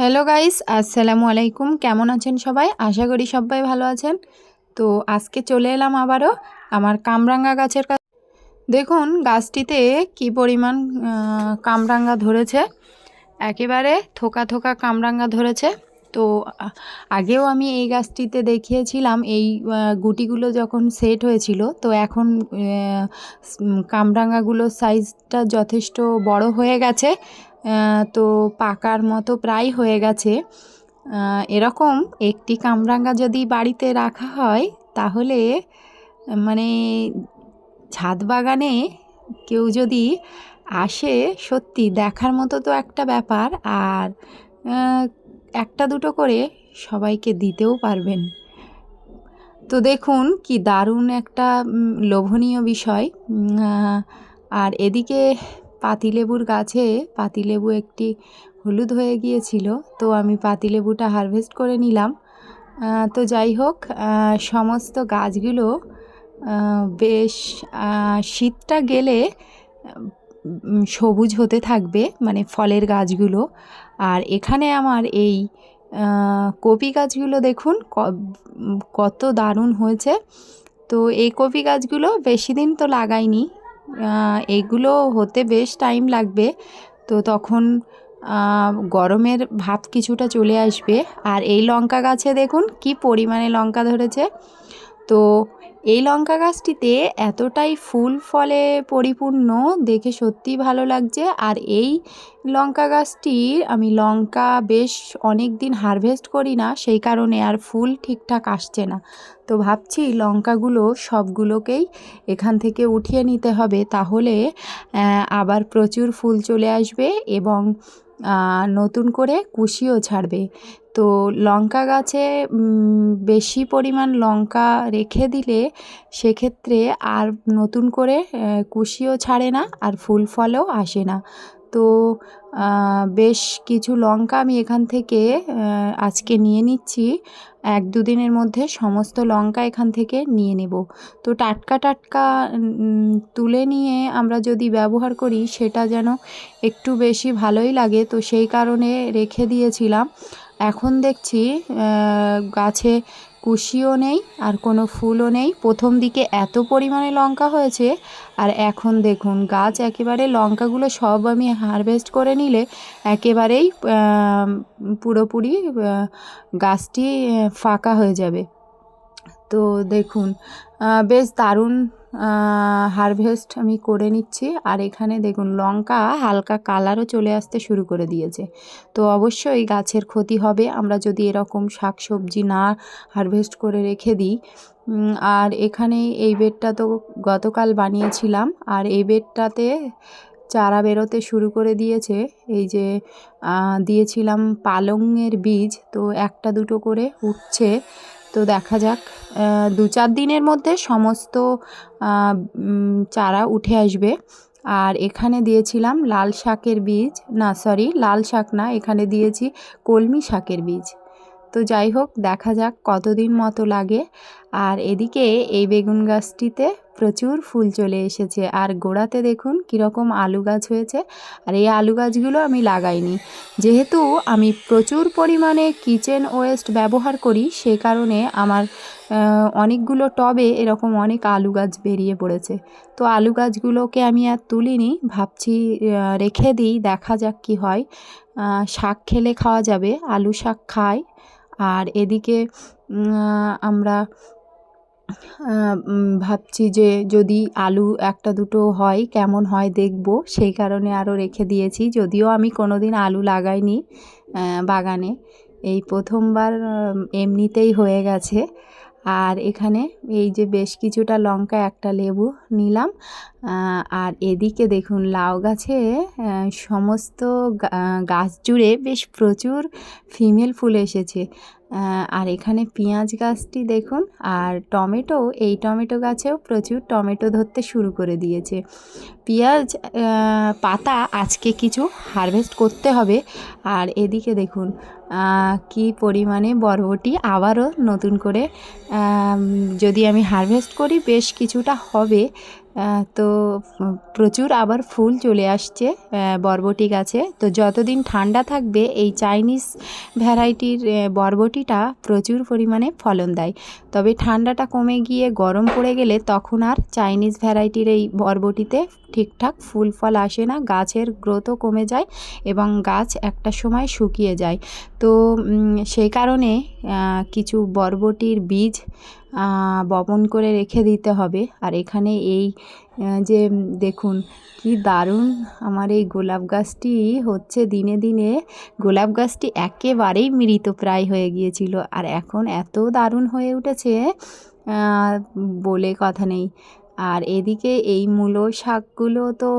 Hello guys আসসালামু আলাইকুম কেমন আছেন সবাই? আশা করি সবাই ভালো আছেন। তো আজকে চলে এলাম আবারও আমার কামরাঙ্গা গাছের কাছে দেখুন, গাছটিতে কি পরিমাণ কামরাঙ্গা ধরেছে। একেবারে থোকা থোকা কামরাঙ্গা ধরেছে। তো আগেও আমি এই গাছটিতে দেখিয়েছিলাম, এই গুটিগুলো যখন সেট হয়েছিল, তো এখন কামরাঙ্গাগুলোর সাইজটা যথেষ্ট বড় হয়ে গেছে। তো পাকার মতো প্রায় হয়ে গেছে। এরকম একটি কামরাঙ্গা যদি বাড়িতে রাখা হয়, তাহলে মানে ছাদ বাগানে কেউ যদি আসে, সত্যি দেখার মতো তো একটা ব্যাপার। আর একটা দুটো করে সবাইকে দিতেও পারবেন। তো দেখুন, কি দারুণ একটা লোভনীয় বিষয়। আর এদিকে পাতিলেবুর গাছে, পাতিলেবু একটি হলুদ হয়ে গিয়েছিল, তো আমি পাতিলেবুটা হারভেস্ট করে নিলাম। তো যাই হোক সমস্ত গাছগুলো বেশ শীতটা গেলে সবুজ হতে থাকবে মানে ফলের গাছগুলো। আর এখানে আমার এই কপি গাছগুলো দেখুন কত দারুণ হয়েছে। তো এই কপি গাছগুলো বেশি দিন তো লাগাইনি এগুলো হতে বেশ টাইম লাগবে। তো তখন গরমের ভাব কিছুটা চলে আসবে। আর এই লঙ্কা গাছে দেখুন কি পরিমাণে লঙ্কা ধরেছে। তো এই লঙ্কা গাছটিতে এতটাই ফুল ফলে পরিপূর্ণ, দেখে সত্যিই ভালো লাগছে। আর এই লঙ্কা গাছটির আমি লঙ্কা বেশ অনেক দিন হারভেস্ট করি না, সেই কারণে আর ফুল ঠিকঠাক আসছে না। তো ভাবছি লঙ্কাগুলো সবগুলোকেই এখান থেকে উঠিয়ে নিতে হবে। তাহলে আবার প্রচুর ফুল চলে আসবে এবং নতুন করে কুশিও ছাড়বে। তো লঙ্কা গাছে বেশি পরিমাণ লঙ্কা রেখে দিলে সেক্ষেত্রে আর নতুন করে কুশিও ছাড়ে না আর ফুল ফলও আসে না। তো বেশ কিছু লঙ্কা আমি এখান থেকে আজকে নিয়ে নিচ্ছি। এক দুদিনের মধ্যে সমস্ত লঙ্কা এখান থেকে নিয়ে নেব। তো টাটকা টাটকা তুলে নিয়ে আমরা যদি ব্যবহার করি, সেটা যেন একটু বেশি ভালোই লাগে। তো সেই কারণে রেখে দিয়েছিলাম। এখন দেখছি গাছে কুশিও নেই আর কোনো ফুলও নেই। প্রথম দিকে এত পরিমাণে লঙ্কা হয়েছে, আর এখন দেখুন গাছ একেবারে লঙ্কাগুলো সব আমি হারভেস্ট করে নিলে একেবারেই পুরোপুরি গাছটি ফাঁকা হয়ে যাবে। তো দেখুন বেশ দারুণ হারভেস্ট আমি করে নিচ্ছি। আর এখানে দেখুন, লঙ্কা হালকা কালারও চলে আসতে শুরু করে দিয়েছে। তো অবশ্যই গাছের ক্ষতি হবে। আমরা যদি এরকম শাক সবজি না হারভেস্ট করে রেখে দিই আর এখানে এই বেডটা তো গতকাল বানিয়েছিলাম। আর এই বেডটাতে চারা বেরোতে শুরু করে দিয়েছে। এই যে দিয়েছিলাম পালংয়ের বীজ। তো একটা দুটো করে উঠছে। তো দেখা যাক দু চার দিনের মধ্যে সমস্ত চারা উঠে আসবে। আর এখানে দিয়েছিলাম লাল শাকের বীজ। না সরি লাল শাক না, এখানে দিয়েছি কলমি শাকের বীজ। তো যাই হোক, দেখা যাক কতদিন মতো লাগে। আর এদিকে এই বেগুন গাছটিতে প্রচুর ফুল চলে এসেছে। আর গোড়াতে দেখুন কীরকম আলু গাছ হয়েছে। আর এই আলু গাছগুলো আমি লাগাইনি। যেহেতু আমি প্রচুর পরিমাণে কিচেন ওয়েস্ট ব্যবহার করি, সে কারণে আমার অনেকগুলো টবে এরকম অনেক আলু গাছ বেরিয়ে পড়েছে। তো আলু গাছগুলোকে আমি আর তুলিনি, ভাবছি রেখে দিই, দেখা যাক কি হয়। শাক খেলে খাওয়া যাবে, আলু শাক খাই। আর এদিকে আমরা ভাবছি যে যদি আলু একটা দুটো হয়, কেমন হয় দেখব। সেই কারণে আরও রেখে দিয়েছি। যদিও আমি কোনো দিন আলু লাগাইনি বাগানে। এই প্রথমবার এমনিতেই হয়ে গেছে। আর এখানে এই যে বেশ কিছুটা লঙ্কা, একটা লেবু নিলাম। আর এদিকে দেখুন, লাউ গাছে সমস্ত গাছ জুড়ে বেশ প্রচুর ফিমেল ফুল এসেছে। আর এখানে পেঁয়াজ গাছটি দেখুন, আর টমেটো, এই টমেটো গাছেও প্রচুর টমেটো ধরতে শুরু করে দিয়েছে। পেঁয়াজ পাতা আজকে কিছু হারভেস্ট করতে হবে। আর এদিকে দেখুন কি পরিমাণে বরবটি আবারও নতুন করে যদি আমি হারভেস্ট করি, বেশ কিছুটা হবে। তো প্রচুর আবার ফুল চলে আসছে বরবটি গাছে। তো যতদিন ঠান্ডা থাকবে, এই চাইনিজ ভ্যারাইটির বরবটিটা প্রচুর পরিমাণে ফলন দেয়। তবে ঠান্ডাটা কমে গিয়ে গরম পড়ে গেলে তখন আর চাইনিজ ভ্যারাইটির এই বরবটিতে ঠিকঠাক ফুল ফল আসে না, গাছের গ্রোথও কমে যায় এবং গাছ একটা সময় শুকিয়ে যায়। তো সেই কারণে কিছু বরবটির বীজ বপন করে রেখে দিতে হবে। আর এখানে এই যে দেখুন, কি দারুণ আমার এই গোলাপ গাছটি হচ্ছে দিনে দিনে, গোলাপ গাছটি একেবারেই মৃতপ্রায় হয়ে গিয়েছিল। আর এখন এত দারুণ হয়ে উঠেছে বলে কথা নেই। আর এদিকে এই মূলো শাকগুলো তো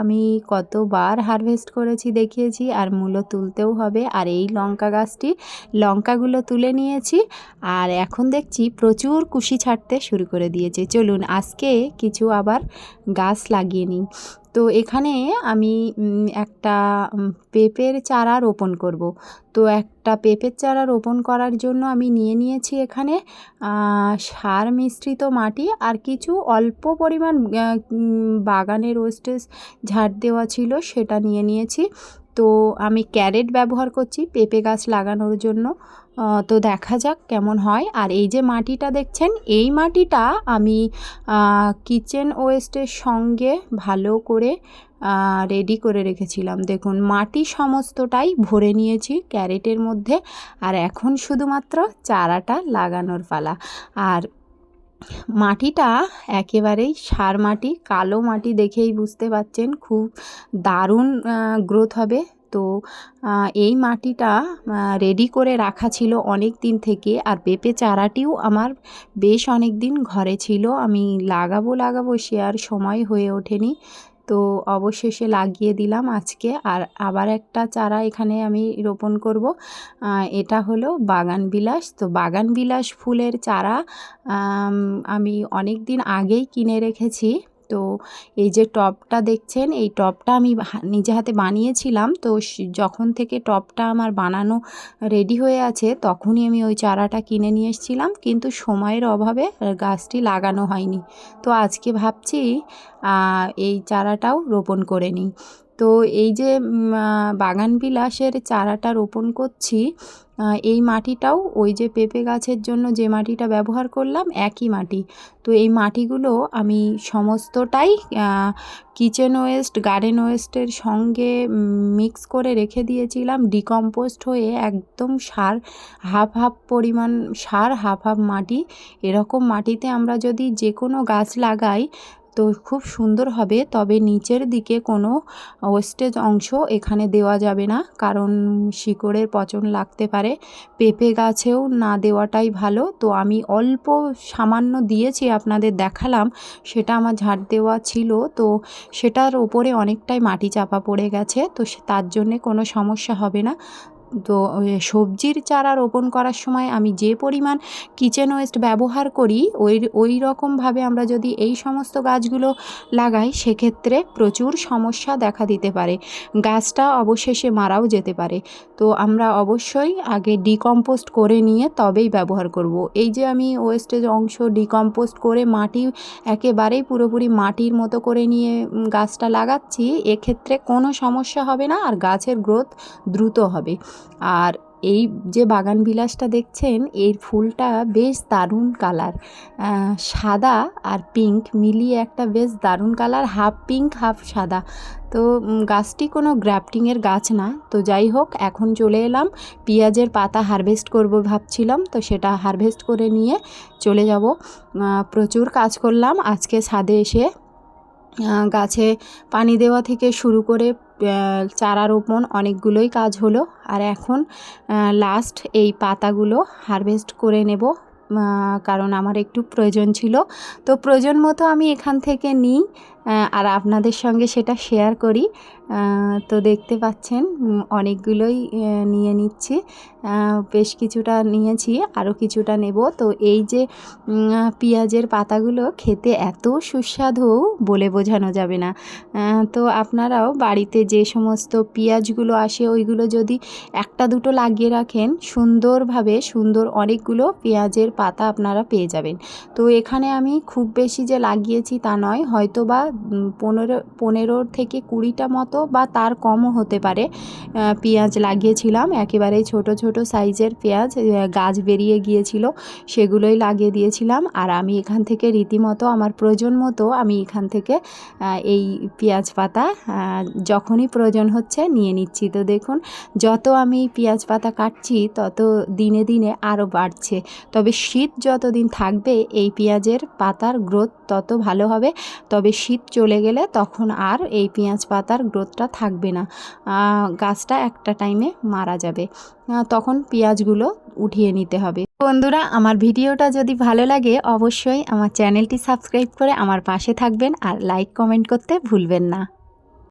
আমি কতবার হারভেস্ট করেছি, দেখিয়েছি আর মূলো তুলতেও হবে। আর এই লঙ্কা গাছটি, লঙ্কাগুলো তুলে নিয়েছি আর এখন দেখছি প্রচুর কুশি ছাড়তে শুরু করে দিয়েছে। চলুন আজকে কিছু আবার গাছ লাগিয়ে নিই। তো এখানে আমি একটা পেঁপের চারা রোপণ করব। তো একটা পেঁপের চারা রোপণ করার জন্য আমি নিয়ে নিয়েছি এখানে সার মিশ্রিত মাটি আর কিছু অল্প পরিমাণ বাগানের ওয়েস্টেজ ঝাড় দেওয়া ছিল সেটা নিয়ে নিয়েছি। তো আমি ক্যারেট ব্যবহার করছি পেঁপে গাছ লাগানোর জন্য। তো দেখা যাক কেমন হয়। আর এই যে মাটিটা দেখছেন, এই মাটিটা আমি কিচেন ওয়েস্টের সঙ্গে ভালো করে রেডি করে রেখেছিলাম। দেখুন, মাটি সমস্তটাই ভরে নিয়েছি ক্যারেটের মধ্যে। আর এখন শুধুমাত্র চারাটা লাগানোর পালা। আর মাটিটা একেবারেই সার মাটি, কালো মাটি দেখেই বুঝতে পারছেন খুব দারুণ গ্রোথ হবে। তো এই মাটিটা রেডি করে রাখা ছিল অনেক দিন থেকে আর পেঁপে চারাটিও আমার বেশ অনেক দিন ঘরে ছিল। আমি লাগাবো লাগাবো সে আর সময় হয়ে ওঠেনি। তো অবশেষে লাগিয়ে দিলাম আজকে। আর আবার একটা চারা এখানে আমি রোপণ করব। এটা হলো বাগান বিলাস। তো বাগান বিলাস ফুলের চারা আমি অনেক দিন আগেই কিনে রেখেছি। তো এই যে টপটা দেখছেন, এই টপটা আমি নিজে হাতে বানিয়েছিলাম। তো যখন থেকে টপটা আমার বানানো রেডি হয়ে আছে, তখনই আমি ওই চারাটা কিনে নিয়ে এসেছিলাম। কিন্তু সময়ের অভাবে গাছটি লাগানো হয়নি। তো আজকে ভাবছি এই চারাটাও রোপণ করে নিই। তো এই যে বাগান বিলাসের চারাটা রোপণ করছি এই মাটিটাও ওই যে পেঁপে গাছের জন্য যে মাটিটা ব্যবহার করলাম একই মাটি। তো এই মাটিগুলো আমি সমস্তটাই কিচেন ওয়েস্ট গার্ডেন ওয়েস্টের সঙ্গে মিক্স করে রেখে দিয়েছিলাম ডিকম্পোস্ট হয়ে একদম সার হাফ হাফ পরিমাণ সার হাফ হাফ মাটি। এরকম মাটিতে আমরা যদি যে কোনো গাছ লাগাই তো খুব সুন্দর হবে, তবে নিচের দিকে কোনো ওয়েস্টেজ অংশ এখানে দেওয়া যাবে না, কারণ শিকড়ের পচন লাগতে পারে। পেঁপে গাছেও না দেওয়াটাই ভালো। তো আমি অল্প সামান্য দিয়েছি, আপনাদের দেখালাম, সেটা আমার ঝাড় দেওয়া ছিল। তো সেটার ওপরে অনেকটাই মাটি চাপা পড়ে গেছে, তো তার জন্যে কোনো সমস্যা হবে না। তো সবজির চারা রোপণ করার সময় আমি যে পরিমাণ কিচেন ওয়েস্ট ব্যবহার করি, ওই ওই রকমভাবে আমরা যদি এই সমস্ত গাছগুলো লাগাই, সেক্ষেত্রে প্রচুর সমস্যা দেখা দিতে পারে। গাছটা অবশেষে মারাও যেতে পারে। তো আমরা অবশ্যই আগে ডিকম্পোস্ট করে নিয়ে তবেই ব্যবহার করব। এই যে আমি ওয়েস্টেজ অংশ ডিকম্পোস্ট করে মাটি একেবারেই পুরোপুরি মাটির মতো করে নিয়ে গাছটা লাগাচ্ছি, এক্ষেত্রে কোনো সমস্যা হবে না, আর গাছের গ্রোথ দ্রুত হবে। আর এই যে বাগান বিলাসটা দেখছেন, এর ফুলটা বেশ দারুণ কালার। সাদা আর পিঙ্ক মিলিয়ে একটা বেশ দারুণ কালার, হাফ পিঙ্ক, হাফ সাদা। তো গাছটি কোনো গ্রাফটিংয়ের গাছ না। তো যাই হোক, এখন চলে এলাম। পেঁয়াজের পাতা হারভেস্ট করব ভাবছিলাম। তো সেটা হারভেস্ট করে নিয়ে চলে যাব। প্রচুর কাজ করলাম। আজকে ছাদে এসে গাছে পানি দেওয়া থেকে শুরু করে চারা রোপণ অনেকগুলোই কাজ হলো। আর এখন লাস্ট এই পাতাগুলো হারভেস্ট করে নেব কারণ আমার একটু প্রয়োজন ছিল। তো প্রয়োজন মতো আমি এখান থেকে নিই আর আপনাদের সঙ্গে সেটা শেয়ার করি। তো দেখতে পাচ্ছেন অনেকগুলোই নিয়ে নিচ্ছি। বেশ কিছুটা নিয়েছি আরও কিছুটা নেব। তো এই যে পেঁয়াজের পাতাগুলো খেতে এত সুস্বাদু বলে বোঝানো যাবে না। তো আপনারাও বাড়িতে যে সমস্ত পেঁয়াজগুলো আসে, ওইগুলো যদি একটা দুটো লাগিয়ে রাখেন, সুন্দরভাবে, সুন্দর অনেকগুলো পেঁয়াজের পাতা আপনারা পেয়ে যাবেন। তো এখানে আমি খুব বেশি যে লাগিয়েছি তা নয় হয়তো বা পনেরো পনেরো থেকে কুড়িটা মতো বা তার কমও হতে পারে। পেঁয়াজ লাগিয়েছিলাম, একেবারেই ছোট ছোট সাইজের পেঁয়াজ গাছ বেরিয়ে গিয়েছিল, সেগুলোই লাগিয়ে দিয়েছিলাম। আর আমি এখান থেকে রীতিমতো আমার প্রয়োজন মতো আমি এখান থেকে এই পেঁয়াজ পাতা যখনই প্রয়োজন হচ্ছে নিয়ে নিচ্ছি। তো দেখুন, যত আমি পেঁয়াজ পাতা কাটছি, তত দিনে দিনে আরও বাড়ছে। তবে শীত যতদিন থাকবে, এই পেঁয়াজের পাতার গ্রোথ তত ভালো হবে। তবে শীত চলে গেলে তখন আর এই পেঁয়াজ পাতার গ্রোথটা থাকবে না। গাছটা একটা টাইমে মারা যাবে। তখন পেঁয়াজগুলো উঠিয়ে নিতে হবে। বন্ধুরা, আমার ভিডিওটা যদি ভালো লাগে, অবশ্যই আমার চ্যানেলটি সাবস্ক্রাইব করে আমার পাশে থাকবেন আর লাইক কমেন্ট করতে ভুলবেন না।